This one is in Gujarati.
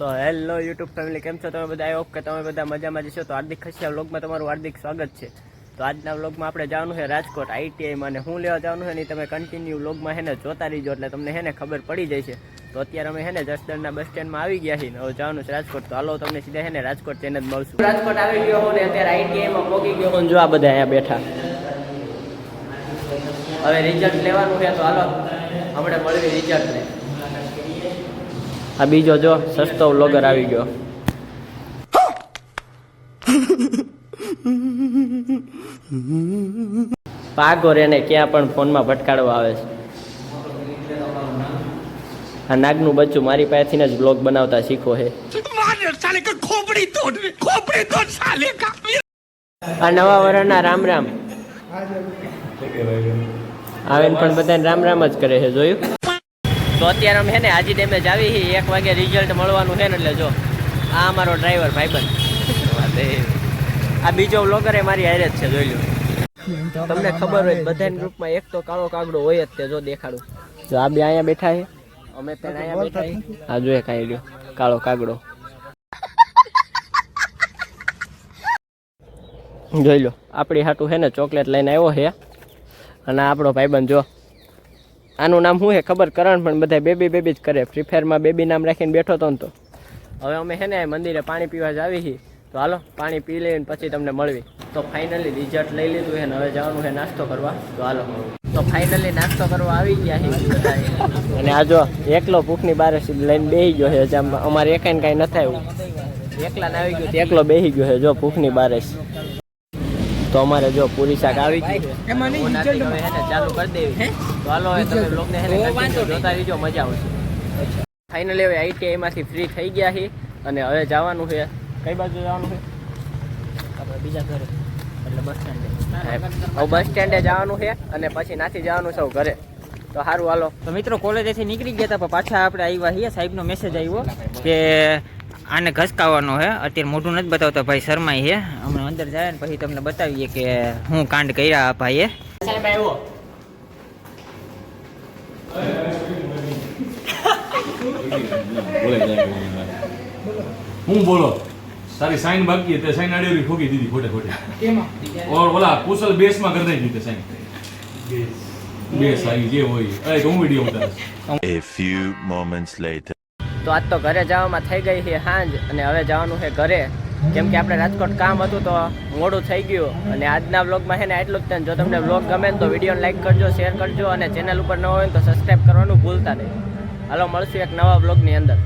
તો હેલો યુટ્યુબ ફેમિલી, કેમ છો? તમે બધા? હોપ કે તમે બધા મજામાં જશો તો હાર્દિક ખસિયા વ્લોગમાં તમારું હાર્દિક સ્વાગત છે. તો આજના વ્લોગમાં આપણે જવાનું છે રાજકોટ આઈટીઆઈમાં અને હું લેવા જવાનું છે ને તમે કન્ટિન્યુ વ્લોગમાં હે ને જોતા રહીજો એટલે તમને હેને ખબર પડી જશે. તો અત્યારે અમે હેને જસદણના બસ સ્ટેન્ડમાં આવી ગયા છીએ હવે જવાનું છે રાજકોટ. તો હાલો તમને સીધા હે ને રાજકોટ જઈને જ મળશું. રાજકોટ આવી ગયો હું ને અત્યારે આઈટીઆઈમાં પહોંચી ગયો હું જો આ બધા અહીંયા બેઠા. હવે રિઝલ્ટ લેવાનું છે તો હાલો, હમણાં મળવી રિઝલ્ટ આ બીજો જો, સસ્તો વ્લોગર આવી ગયો. પાગોર એને ક્યાં પણ ફોનમાં ભટકાડવા આવે છે. આ નાગનું બચ્ચું મારી પાસેથી જ બ્લોગ બનાવતા શીખો હે. આ નવા વરણના રામ રામ. આવેન પણ બધાને રામ રામ જ કરે છે, જોયું? તો અત્યારે અમે છે ને હાજી ડેમેજ આવી છે એક વાગે રિઝલ્ટ મળવાનું છે ને એટલે જો આ અમારો ડ્રાઈવર ભાઈબંધ. આ બીજો વ્લોગર એ મારી હારે જ છે જોઈ લો તમને ખબર હોય બધાની ગ્રુપમાં એક તો કાળો કાગડો હોય જ તે જો દેખાડું. જો આ બે અહીંયા બેઠા છે. અમે પણ અહીંયા બેઠા છે. આ જોઈએ કાંઈ રહ્યો કાળો કાગડો. જોઈ લો આપણી હાટું છે ને ચોકલેટ લઈને આવ્યો છે. અને આપણો ભાઈબંધ જો આનું નામ શું છે ખબર? કરણ, પણ બધા બેબી બેબી જ કરે. ફ્રી ફાયરમાં બેબી નામ રાખીને બેઠો હતો તો. હવે અમે છે ને મંદિરે પાણી પીવા જ આવી છીએ. તો હાલો, પાણી પી લઈને પછી તમને મળવી. તો ફાઇનલી રિઝલ્ટ લઈ લીધું છે ને હવે જવાનું છે નાસ્તો કરવા. તો હાલો. તો ફાઇનલી નાસ્તો કરવા આવી ગયા છે અને આ જો, એકલો ભૂખની બારે લઈને બેસી ગયો છે જેમ અમારે એકાઈને કાંઈ ન થાય એકલા આવી ગયું એકલો બેસી ગયો છે જો ભૂખની બારે તો અમારે જો પૂરી શાક આવી ગઈ એમાં નહીં, હું હવે હે ને ચાલુ કરી દેવી. તો હાલો હવે તમે બ્લોગને હે ને જોતા રહીજો મજા આવશે. ફાઇનલી હવે આઈટીઆઈ માંથી ફ્રી થઈ ગયા છે અને હવે જવાનું છે. કઈ બાજુ જવાનું છે? આપણે બીજા ઘરે. એટલે બસ સ્ટેન્ડે. હવે બસ સ્ટેન્ડે જવાનું છે અને પછી નાથી જવાનું સૌ ઘરે. તો સારું હાલો. તો મિત્રો કોલેજેથી નીકળી ગયા હતા પણ પાછા આપણે આવ્યા છીએ. સાહેબનો મેસેજ આવ્યો કે આને ઘસકાવવાનો છે અત્યારે મોઢું નથી બતાવતા ભાઈ શરમાઈ છે હમણાં અંદર જાય ને પછી તમને બતાવીએ કે હું કાંડ કર્યા ભાઈએ. હું બોલો? તારી સાઈન બાકી હતી સાઈન આડી ઠોકી દીધી ખોટે ખોટે? ઓર ઓલા કુશલ બેસમાં કરી નાખી તે સાઈન બેસ. આવી જે હોય. અરે હું વીડિયો ઉતારીશ A few moments later. તો આજ તો ઘરે જવામાં થઈ ગઈ છે સાંજ અને હવે જવાનું છે ઘરે. કેમ કે આપણે રાજકોટ કામ હતું તો મોડું થઈ ગયું. અને આજના વ્લોગમાં છે ને એટલું જ તે. જો તમને વ્લોગ ગમે તો વિડીયોને લાઈક કરજો, શેર કરજો અને ચેનલ ઉપર ન હોય તો સબસ્ક્રાઈબ કરવાનું ભૂલતા નહીં. હાલો, મળશું એક નવા વ્લોગની અંદર.